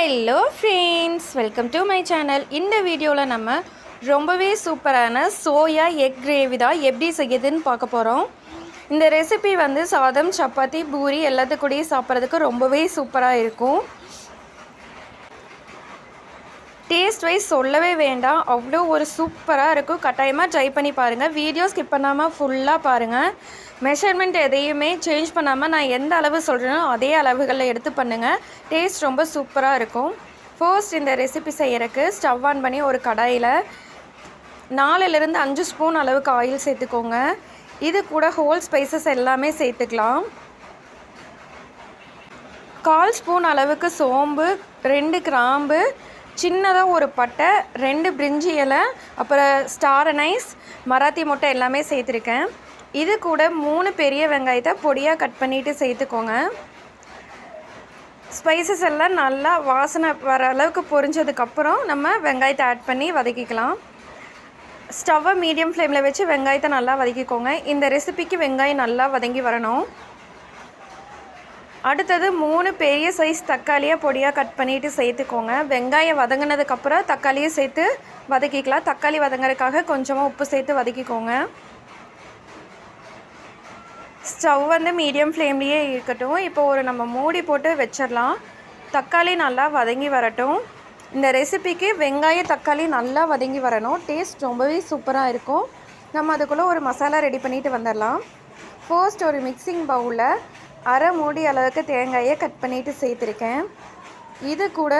Hello friends welcome to my channel இந்த வீடியோவில் நம்ம ரொம்பவே சூப்பரான சோயா எக் கிரேவி தான் எப்படி செய்யுதுன்னு பார்க்க போகிறோம் இந்த ரெசிபி வந்து சாதம் சப்பாத்தி பூரி எல்லாத்துக்கூடையும் சாப்பிட்றதுக்கு ரொம்பவே சூப்பராக இருக்கும். டேஸ்ட் வைஸ் சொல்லவே வேண்டாம். அவ்வளோ ஒரு சூப்பராக இருக்கும் கட்டாயமாக ட்ரை பண்ணி பாருங்கள் வீடியோ ஸ்கிப் பண்ணாமல் ஃபுல்லாக பாருங்கள் மெஷர்மெண்ட் எதையுமே சேஞ்ச் பண்ணாமல் நான் எந்த அளவு சொல்கிறேனோ அதே அளவுகளில் எடுத்து பண்ணுங்கள் டேஸ்ட் ரொம்ப சூப்பராக இருக்கும். ஃபர்ஸ்ட் இந்த ரெசிபி செய்யறதுக்கு ஸ்டவ் ஆன் பண்ணி ஒரு கடாயில் நாலுலேருந்து அஞ்சு ஸ்பூன் அளவுக்கு ஆயில் சேர்த்துக்கோங்க. இது கூட ஹோல் ஸ்பைசஸ் எல்லாமே சேர்த்துக்கலாம். கால் ஸ்பூன் அளவுக்கு சோம்பு ரெண்டு கிராம்பு சின்னதாக ஒரு பட்டை ரெண்டு பிரிஞ்சி இலை அப்புறம் ஸ்டார் நைஸ் மராத்தி முட்டை எல்லாமே சேர்த்துருக்கேன். இது கூட மூணு பெரிய வெங்காயத்தை பொடியாக கட் பண்ணிவிட்டு சேர்த்துக்கோங்க. ஸ்பைசஸ் எல்லாம் நல்லா வாசனை வர அளவுக்கு பொரிஞ்சதுக்கப்புறம் நம்ம வெங்காயத்தை ஆட் பண்ணி வதக்கிக்கலாம். ஸ்டவ்வை மீடியம் ஃப்ளேமில் வச்சு வெங்காயத்தை நல்லா வதக்கிக்கோங்க. இந்த ரெசிபிக்கு வெங்காயம் நல்லா வதங்கி வரணும். அடுத்தது மூணு பெரிய சைஸ் தக்காளியாக பொடியாக கட் பண்ணிவிட்டு சேர்த்துக்கோங்க. வெங்காயம் வதங்கினதுக்கப்புறம் தக்காளியை சேர்த்து வதக்கிக்கலாம். தக்காளி வதங்குறதுக்காக கொஞ்சமாக உப்பு சேர்த்து வதக்கிக்கோங்க. ஸ்டவ் வந்து மீடியம் ஃப்ளேம்லேயே இருக்கட்டும். இப்போ ஒரு நம்ம மூடி போட்டு வச்சிடலாம். தக்காளி நல்லா வதங்கி வரட்டும். இந்த ரெசிபிக்கு வெங்காய தக்காளி நல்லா வதங்கி வரணும். டேஸ்ட் ரொம்பவே சூப்பராக இருக்கும். நம்ம அதுக்குள்ளே ஒரு மசாலா ரெடி பண்ணிவிட்டு வந்துடலாம். ஃபர்ஸ்ட் ஒரு மிக்சிங் பவுலில் அரை மூடி அளவுக்கு தேங்காயை கட் பண்ணிவிட்டு சேர்த்துருக்கேன். இது கூட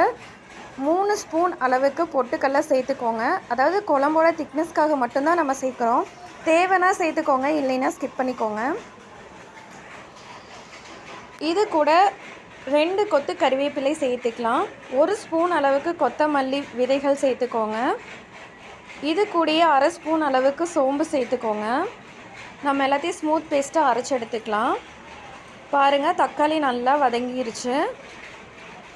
மூணு ஸ்பூன் அளவுக்கு பொட்டுக்கடலை சேர்த்துக்கோங்க. அதாவது குழம்போட திக்னஸ்க்காக மட்டும்தான் நம்ம சேர்க்குறோம். தேவைன்னா சேர்த்துக்கோங்க இல்லைன்னா ஸ்கிப் பண்ணிக்கோங்க. இது கூட ரெண்டு கொத்து கறிவேப்பிலை சேர்த்துக்கலாம். ஒரு ஸ்பூன் அளவுக்கு கொத்தமல்லி விதைகள் சேர்த்துக்கோங்க. இது கூடயே அரை ஸ்பூன் அளவுக்கு சோம்பு சேர்த்துக்கோங்க. நம்ம எல்லாத்தையும் ஸ்மூத் பேஸ்ட்டாக அரைச்சி எடுத்துக்கலாம். பாருங்கள் தக்காளி நல்லா வதங்கிருச்சு.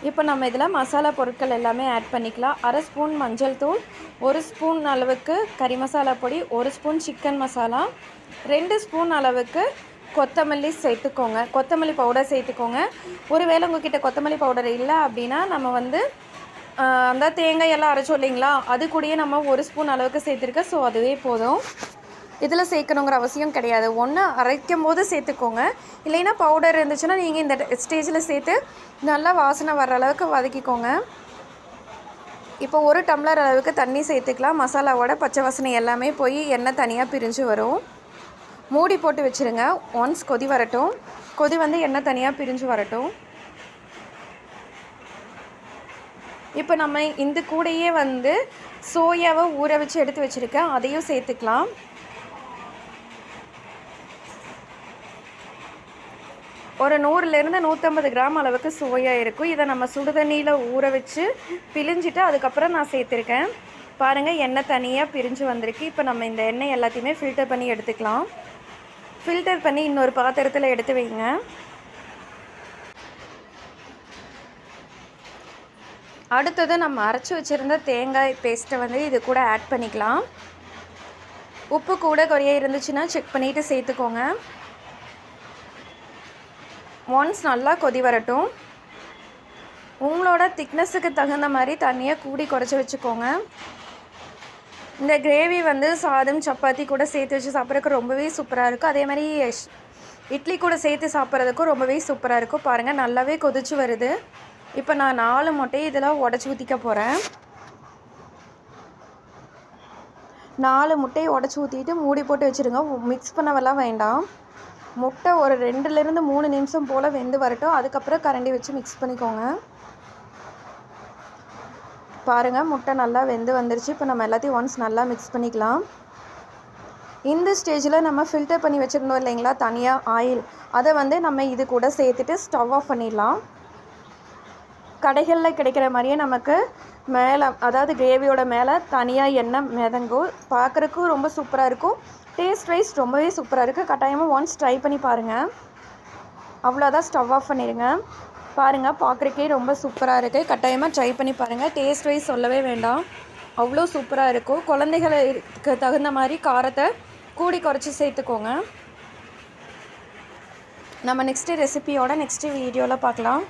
இப்போ நம்ம இதில் மசாலா பொருட்கள் எல்லாமே ஆட் பண்ணிக்கலாம். அரை ஸ்பூன் மஞ்சள் தூள் ஒரு ஸ்பூன் அளவுக்கு கறி மசாலா பொடி ஒரு ஸ்பூன் சிக்கன் மசாலா ரெண்டு ஸ்பூன் அளவுக்கு கொத்தமல்லி சேர்த்துக்கோங்க. கொத்தமல்லி பவுடர் சேர்த்துக்கோங்க. ஒருவேளை உங்ககிட்ட கொத்தமல்லி பவுடர் இல்லை அப்படின்னா நம்ம வந்து அந்த தேங்காய் எல்லாம் அரைச்சோம் இல்லைங்களா? அது கூடயே நம்ம ஒரு ஸ்பூன் அளவுக்கு சேர்த்துருக்க ஸோ அதுவே போதும். இதில் சேர்க்கணுங்கிற அவசியம் கிடையாது. ஒன்று அரைக்கும் போது சேர்த்துக்கோங்க. இல்லைன்னா பவுடர் இருந்துச்சுன்னா நீங்கள் இந்த ஸ்டேஜில் சேர்த்து நல்லா வாசனை வர அளவுக்கு வதக்கிக்கோங்க. இப்போ ஒரு டம்ளர் அளவுக்கு தண்ணி சேர்த்துக்கலாம். மசாலாவோட பச்சை வாசனை எல்லாமே போய் எண்ணெய் தனியாக பிரிஞ்சு வரும். மூடி போட்டு வச்சுருங்க. ஒன்ஸ் கொதி வரட்டும். கொதி வந்து எண்ணெய் தனியாக பிரிஞ்சு வரட்டும். இப்போ நம்ம இந்த கூடையே வந்து சோயாவை ஊற வச்சு எடுத்து வச்சுருக்கேன். அதையும் சேர்த்துக்கலாம். ஒரு நூறுலேருந்து நூற்றம்பது கிராம் அளவுக்கு சோயா இருக்கும். இதை நம்ம சுடுதண்ணியில் ஊற வச்சு பிழிஞ்சிட்டு அதுக்கப்புறம் நான் சேர்த்துருக்கேன். பாருங்கள் எண்ணெய் தனியாக பிரிஞ்சு வந்திருக்கு. இப்போ நம்ம இந்த எண்ணெய் எல்லாத்தையுமே ஃபில்டர் பண்ணி எடுத்துக்கலாம். ஃபில்டர் பண்ணி இன்னொரு பாத்திரத்தில் எடுத்து வைங்க. அடுத்தது நம்ம அரைச்சி வச்சுருந்த தேங்காய் பேஸ்ட்டை வந்து இது கூட ஆட் பண்ணிக்கலாம். உப்பு கூட குறைய இருந்துச்சுன்னா செக் பண்ணிவிட்டு சேர்த்துக்கோங்க. ஒன்ஸ் நல்லா கொதி வரட்டும். உங்களோட திக்னஸுக்கு தகுந்த மாதிரி தண்ணியை கூடி குறைச்சி வச்சுக்கோங்க. இந்த கிரேவி வந்து சாதம் சப்பாத்தி கூட சேர்த்து வச்சு சாப்பிட்றதுக்கு ரொம்பவே சூப்பராக இருக்கும். அதே மாதிரி இட்லி கூட சேர்த்து சாப்பிட்றதுக்கும் ரொம்பவே சூப்பராக இருக்கும். பாருங்கள் நல்லாவே கொதிச்சு வருது. இப்போ நான் நாலு முட்டையை இதெல்லாம் உடச்சி ஊற்றிக்க போகிறேன் நாலு முட்டையை உடச்சி ஊற்றிட்டு மூடி போட்டு வச்சுருங்க. மிக்ஸ் பண்ணவெல்லாம் வேண்டாம். முட்டை ஒரு ரெண்டுலேருந்து மூணு நிமிஷம் போல் வெந்து வரட்டும். அதுக்கப்புறம் கரண்டி வச்சு மிக்ஸ் பண்ணிக்கோங்க. பாருங்கள் முட்டை நல்லா வெந்து வந்துருச்சு. இப்போ நம்ம எல்லாத்தையும் ஒன்ஸ் நல்லா மிக்ஸ் பண்ணிக்கலாம். இந்த ஸ்டேஜில் நம்ம ஃபில்டர் பண்ணி வச்சுருந்தோம் இல்லைங்களா? தனியாக ஆயில் அதை வந்து நம்ம இது கூட சேர்த்துட்டு ஸ்டவ் ஆஃப் பண்ணிடலாம். கடைகளில் கிடைக்கிற மாதிரியே நமக்கு மேலே அதாவது கிரேவியோட மேலே தனியாக எண்ணெய் மிதங்கும் பார்க்குறக்கும் ரொம்ப சூப்பராக இருக்கும். டேஸ்ட் வைஸ் ரொம்பவே சூப்பராக இருக்குது கட்டாயமாக ஒன்ஸ் ட்ரை பண்ணி பாருங்கள் அவ்வளோதான் ஸ்டவ் ஆஃப் பண்ணிடுங்க பாருங்கள் பார்க்குறக்கே ரொம்ப சூப்பராக இருக்குது கட்டாயமாக ட்ரை பண்ணி பாருங்கள் டேஸ்ட் வைஸ் சொல்லவே வேண்டாம். அவ்வளோ சூப்பராக இருக்கும். குழந்தைகளுக்கு தகுந்த மாதிரி காரத்தை கூடி குறைச்சி சேர்த்துக்கோங்க. நம்ம நெக்ஸ்ட்டு ரெசிபியோட நெக்ஸ்ட்டு வீடியோவில் பார்க்கலாம்